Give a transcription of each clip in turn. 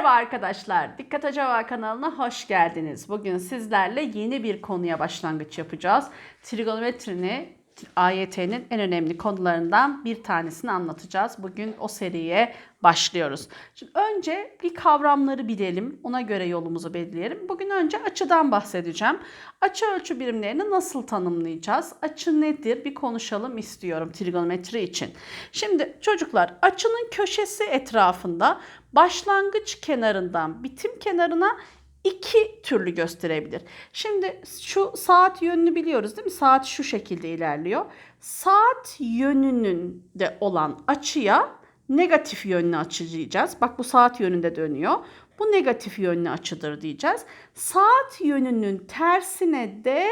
Merhaba arkadaşlar. Dikkat Acaba kanalına hoş geldiniz. Bugün sizlerle yeni bir konuya başlangıç yapacağız. Trigonometrini AYT'nin en önemli konularından bir tanesini anlatacağız. Bugün o seriye başlıyoruz. Şimdi önce bir kavramları bilelim. Ona göre yolumuzu belirleyelim. Bugün önce açıdan bahsedeceğim. Açı ölçü birimlerini nasıl tanımlayacağız? Açı nedir? Bir konuşalım istiyorum trigonometri için. Şimdi çocuklar açının köşesi etrafında başlangıç kenarından bitim kenarına iki türlü gösterebilir. Şimdi şu saat yönünü biliyoruz değil mi? Saat şu şekilde ilerliyor. Saat yönünün de olan açıya negatif yönlü açı diyeceğiz. Bak bu saat yönünde dönüyor. Bu negatif yönlü açıdır diyeceğiz. Saat yönünün tersine de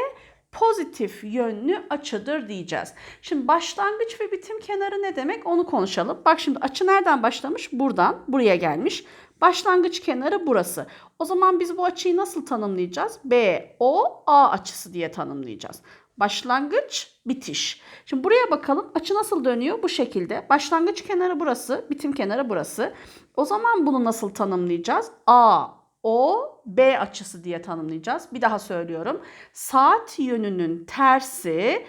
pozitif yönlü açıdır diyeceğiz. Şimdi başlangıç ve bitim kenarı ne demek onu konuşalım. Bak şimdi açı nereden başlamış? Buradan buraya gelmiş. Başlangıç kenarı burası. O zaman biz bu açıyı nasıl tanımlayacağız? B, O, A açısı diye tanımlayacağız. Başlangıç, bitiş. Şimdi buraya bakalım. Açı nasıl dönüyor? Bu şekilde. Başlangıç kenarı burası, bitim kenarı burası. O zaman bunu nasıl tanımlayacağız? A, O, B açısı diye tanımlayacağız. Bir daha söylüyorum. Saat yönünün tersi,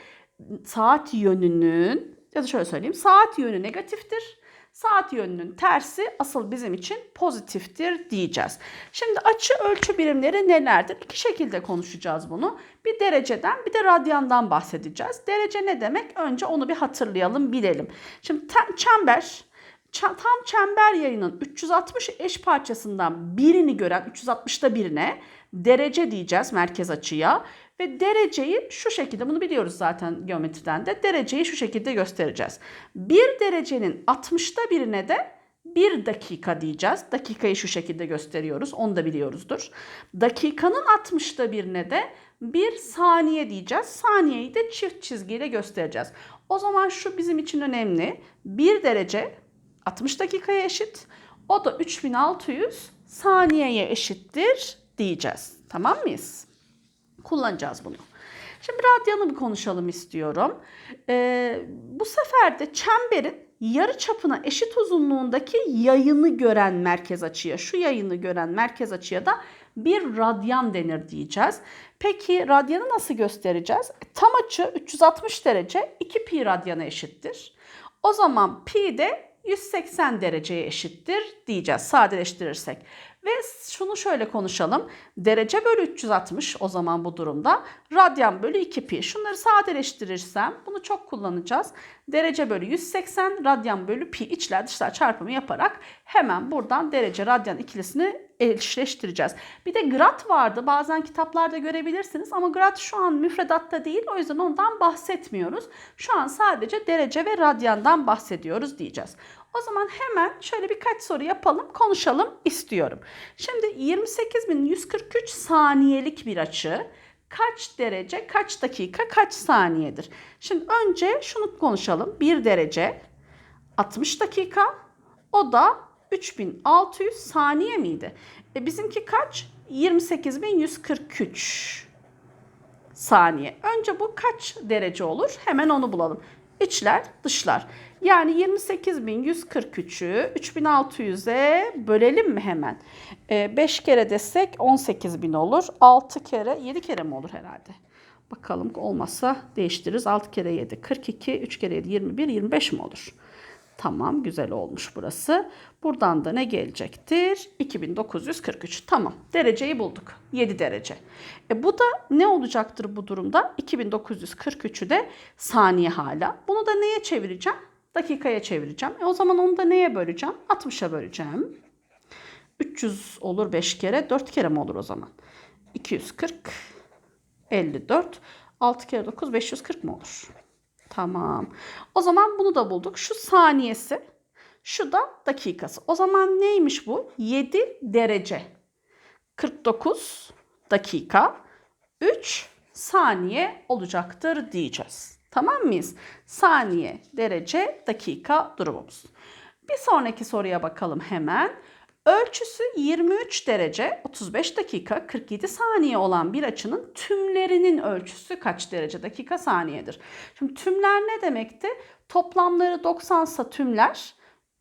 saat yönünün ya da şöyle söyleyeyim. Saat yönü negatiftir. Saat yönünün tersi asıl bizim için pozitiftir diyeceğiz. Şimdi açı ölçü birimleri nelerdir? İki şekilde konuşacağız bunu. Bir dereceden bir de radyandan bahsedeceğiz. Derece ne demek? Önce onu bir hatırlayalım, bilelim. Şimdi çember tam çember yayının 360 eş parçasından birini gören 360'ta birine derece diyeceğiz merkez açıya ve dereceyi şu şekilde bunu biliyoruz zaten geometriden de dereceyi şu şekilde göstereceğiz. Bir derecenin 60'ta birine de bir dakika diyeceğiz. Dakikayı şu şekilde gösteriyoruz. Onu da biliyoruzdur. Dakikanın 60'ta birine de bir saniye diyeceğiz. Saniyeyi de çift çizgiyle göstereceğiz. O zaman şu bizim için önemli. Bir derece 60 dakikaya eşit. O da 3600 saniyeye eşittir diyeceğiz. Tamam mıyız? Kullanacağız bunu. Şimdi radyanı bir konuşalım istiyorum. Ee, bu sefer de çemberin yarı çapına eşit uzunluğundaki yayını gören merkez açıya, şu yayını gören merkez açıya da bir radyan denir diyeceğiz. Peki radyanı nasıl göstereceğiz? Tam açı 360 derece 2 pi radyana eşittir. O zaman pi de 180 dereceye eşittir diyeceğiz sadeleştirirsek. Ve şunu şöyle konuşalım. Derece bölü 360 o zaman bu durumda. Radyan bölü 2 pi. Şunları sadeleştirirsem bunu çok kullanacağız. Derece bölü 180, radyan bölü pi içler dışlar çarpımı yaparak hemen buradan derece radyan ikilisini eşleştireceğiz. Bir de grad vardı. Bazen kitaplarda görebilirsiniz ama grad şu an müfredatta değil. O yüzden ondan bahsetmiyoruz. Şu an sadece derece ve radyandan bahsediyoruz diyeceğiz. O zaman hemen şöyle birkaç soru yapalım, konuşalım istiyorum. Şimdi 28.143 saniyelik bir açı kaç derece, kaç dakika, kaç saniyedir? Şimdi önce şunu konuşalım. 1 derece 60 dakika. O da 3600 saniye miydi? E bizimki kaç? 28143 saniye. Önce bu kaç derece olur? Hemen onu bulalım. İçler, dışlar. Yani 28.143'ü 3600'e bölelim mi hemen? 5 kere desek 18.000 olur. 6 kere 7 kere mi olur herhalde? Bakalım olmazsa değiştiririz. 6 kere 7 42, 3 kere 7 21, 25 mi olur? Tamam güzel olmuş burası. Buradan da ne gelecektir? 2943. Tamam dereceyi bulduk. 7 derece. E bu da ne olacaktır bu durumda? 2943'ü de saniye hala. Bunu da neye çevireceğim? Dakikaya çevireceğim. E o zaman onu da neye böleceğim? 60'a böleceğim. 300 olur 5 kere. 4 kere mi olur o zaman? 240, 54. 6 kere 9 540 mı olur? Tamam. O zaman bunu da bulduk. Şu saniyesi, şu da dakikası. O zaman neymiş bu? 7 derece. 49 dakika. 3 saniye olacaktır diyeceğiz. Tamam mıyız? Saniye, derece, dakika durumumuz. Bir sonraki soruya bakalım hemen. Ölçüsü 23 derece 35 dakika 47 saniye olan bir açının tümlerinin ölçüsü kaç derece dakika saniyedir? Şimdi tümler ne demekti? Toplamları 90 sa tümler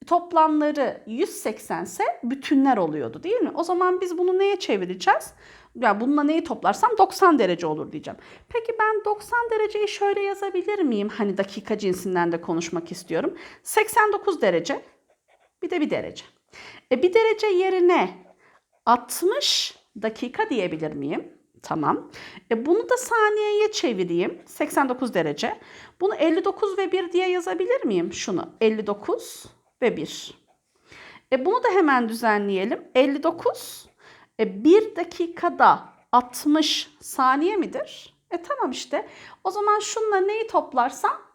toplamları 180 ise bütünler oluyordu değil mi? O zaman biz bunu neye çevireceğiz? Ya bununla neyi toplarsam 90 derece olur diyeceğim. Peki ben 90 dereceyi şöyle yazabilir miyim? Hani dakika cinsinden de konuşmak istiyorum. 89 derece bir de bir derece. E bir derece yerine 60 dakika diyebilir miyim? Tamam. E bunu da saniyeye çevireyim. 89 derece. Bunu 59 ve 1 diye yazabilir miyim? Şunu 59 ve 1. E bunu da hemen düzenleyelim. 59 e 1 dakikada 60 saniye midir? E tamam işte. O zaman şunla neyi toplarsam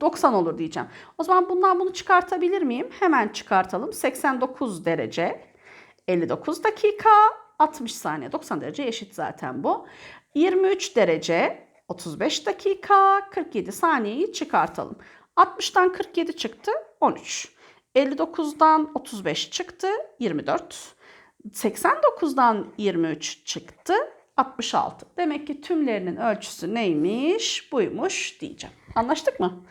90 olur diyeceğim. O zaman bundan bunu çıkartabilir miyim? Hemen çıkartalım. 89 derece 59 dakika 60 saniye. 90 derece eşit zaten bu. 23 derece 35 dakika 47 saniyeyi çıkartalım. 60'tan 47 çıktı 13. 59'dan 35 çıktı 24. 89'dan 23 çıktı 66. Demek ki tümlerinin ölçüsü neymiş? Buymuş diyeceğim. Anlaştık mı?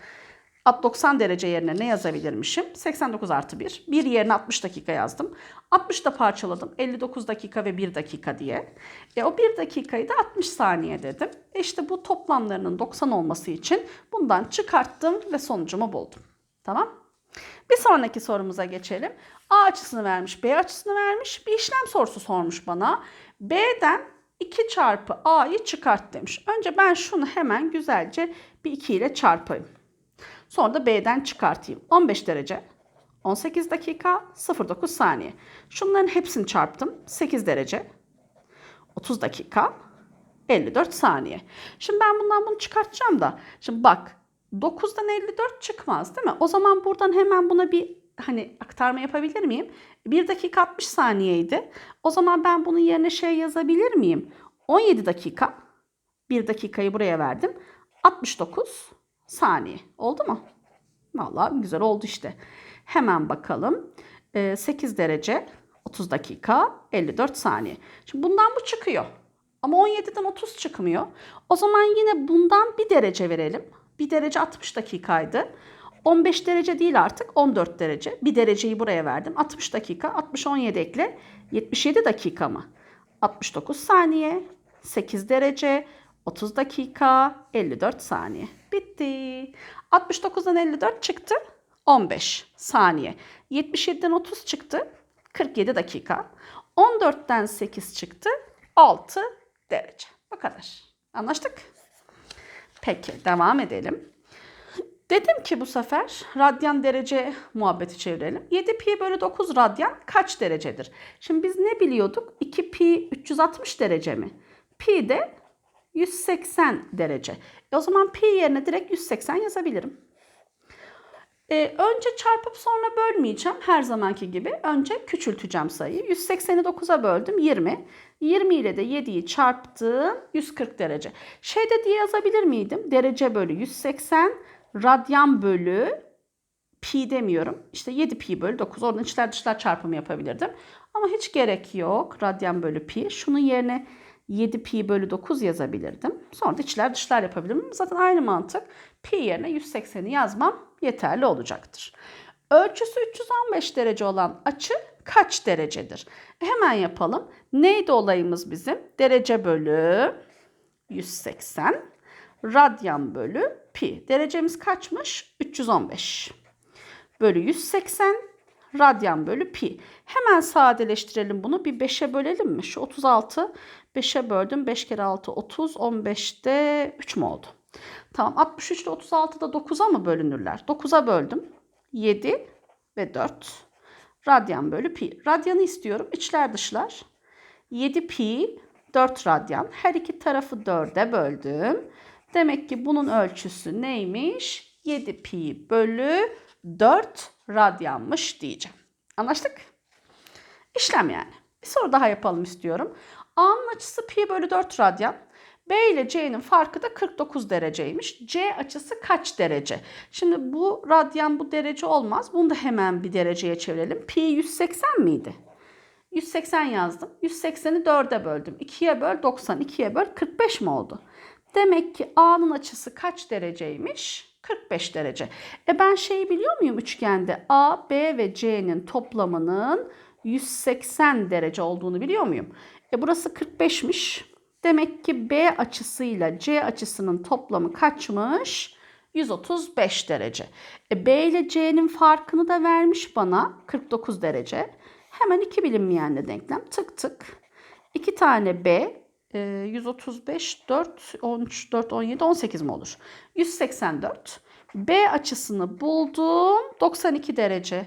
90 derece yerine ne yazabilirmişim? 89 artı 1. 1 yerine 60 dakika yazdım. 60 da parçaladım. 59 dakika ve 1 dakika diye. E o 1 dakikayı da 60 saniye dedim. E işte bu toplamlarının 90 olması için bundan çıkarttım ve sonucumu buldum. Tamam? Bir sonraki sorumuza geçelim. A açısını vermiş, B açısını vermiş. Bir işlem sorusu sormuş bana. B'den 2 çarpı A'yı çıkart demiş. Önce ben şunu hemen güzelce bir 2 ile çarpayım. Sonra da B'den çıkartayım. 15 derece, 18 dakika, 09 saniye. Şunların hepsini çarptım. 8 derece, 30 dakika, 54 saniye. Şimdi ben bundan bunu çıkartacağım da. Şimdi bak 9'dan 54 çıkmaz değil mi? O zaman buradan hemen buna bir hani aktarma yapabilir miyim? 1 dakika 60 saniyeydi. O zaman ben bunun yerine şey yazabilir miyim? 17 dakika. 1 dakikayı buraya verdim. 69 saniye. Oldu mu? Vallahi güzel oldu işte. Hemen bakalım. 8 derece 30 dakika 54 saniye. Şimdi bundan bu çıkıyor. Ama 17'den 30 çıkmıyor. O zaman yine bundan bir derece verelim. Bir derece 60 dakikaydı. 15 derece değil artık 14 derece. Bir dereceyi buraya verdim. 60 dakika 60 17 ekle 77 dakika mı? 69 saniye 8 derece 30 dakika 54 saniye. Bitti. 69'dan 54 çıktı 15 saniye. 77'den 30 çıktı 47 dakika. 14'ten 8 çıktı 6 derece. Bu kadar. Anlaştık? Peki devam edelim. Dedim ki bu sefer radyan derece muhabbeti çevirelim. 7 pi bölü 9 radyan kaç derecedir? Şimdi biz ne biliyorduk? 2 pi 360 derece mi? Pi de 180 derece. E o zaman pi yerine direkt 180 yazabilirim. Ee, önce çarpıp sonra bölmeyeceğim her zamanki gibi. Önce küçülteceğim sayıyı. 180'i 9'a böldüm 20. 20 ile de 7'yi çarptım 140 derece. Şeyde diye yazabilir miydim? Derece bölü 180 radyan bölü pi demiyorum. İşte 7 pi bölü 9. Oradan içler dışlar çarpımı yapabilirdim. Ama hiç gerek yok. Radyan bölü pi. Şunun yerine 7 pi bölü 9 yazabilirdim. Sonra da içler dışlar yapabilirim. Zaten aynı mantık. Pi yerine 180'i yazmam yeterli olacaktır. Ölçüsü 315 derece olan açı kaç derecedir? Hemen yapalım. Neydi olayımız bizim? Derece bölü 180 radyan bölü pi. Derecemiz kaçmış? 315 bölü 180 radyan bölü pi. Hemen sadeleştirelim bunu. Bir 5'e bölelim mi? Şu 36 5'e böldüm. 5 kere 6 30. 15'te 3 mü oldu? Tamam 63 ile 36 da 9'a mı bölünürler? 9'a böldüm. 7 ve 4 radyan bölü pi. Radyanı istiyorum. İçler dışlar. 7 pi 4 radyan. Her iki tarafı 4'e böldüm. Demek ki bunun ölçüsü neymiş? 7 pi bölü 4 radyanmış diyeceğim. Anlaştık? İşlem yani. Bir soru daha yapalım istiyorum. A'nın açısı pi bölü 4 radyan. B ile C'nin farkı da 49 dereceymiş. C açısı kaç derece? Şimdi bu radyan bu derece olmaz. Bunu da hemen bir dereceye çevirelim. Pi 180 miydi? 180 yazdım. 180'i 4'e böldüm. 2'ye böl 90. 2'ye böl 45 mi oldu? Demek ki A'nın açısı kaç dereceymiş? 45 derece. E ben şeyi biliyor muyum üçgende? A, B ve C'nin toplamının 180 derece olduğunu biliyor muyum? E burası 45'miş. Demek ki B açısıyla C açısının toplamı kaçmış? 135 derece. E B ile C'nin farkını da vermiş bana 49 derece. Hemen iki bilinmeyenle denklem tık tık. 2 tane B e, 135, 4, 13, 4, 17, 18 mi olur? 184. B açısını buldum. 92 derece.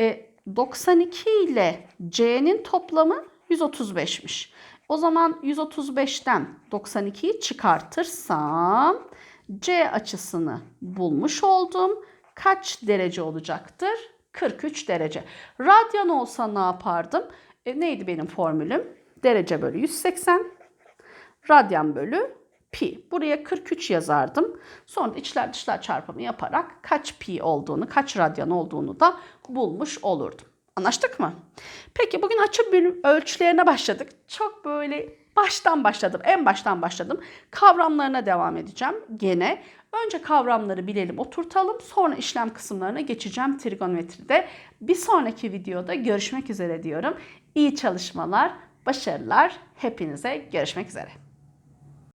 E, 92 ile C'nin toplamı 135'miş. O zaman 135'ten 92'yi çıkartırsam C açısını bulmuş oldum. Kaç derece olacaktır? 43 derece. Radyan olsa ne yapardım? E, neydi benim formülüm? Derece bölü 180. Radyan bölü pi. Buraya 43 yazardım. Sonra içler dışlar çarpımı yaparak kaç pi olduğunu, kaç radyan olduğunu da bulmuş olurdum. Anlaştık mı? Peki bugün açı ölçülerine başladık. Çok böyle baştan başladım. En baştan başladım. Kavramlarına devam edeceğim gene. Önce kavramları bilelim, oturtalım. Sonra işlem kısımlarına geçeceğim trigonometride. Bir sonraki videoda görüşmek üzere diyorum. İyi çalışmalar, başarılar. Hepinize görüşmek üzere.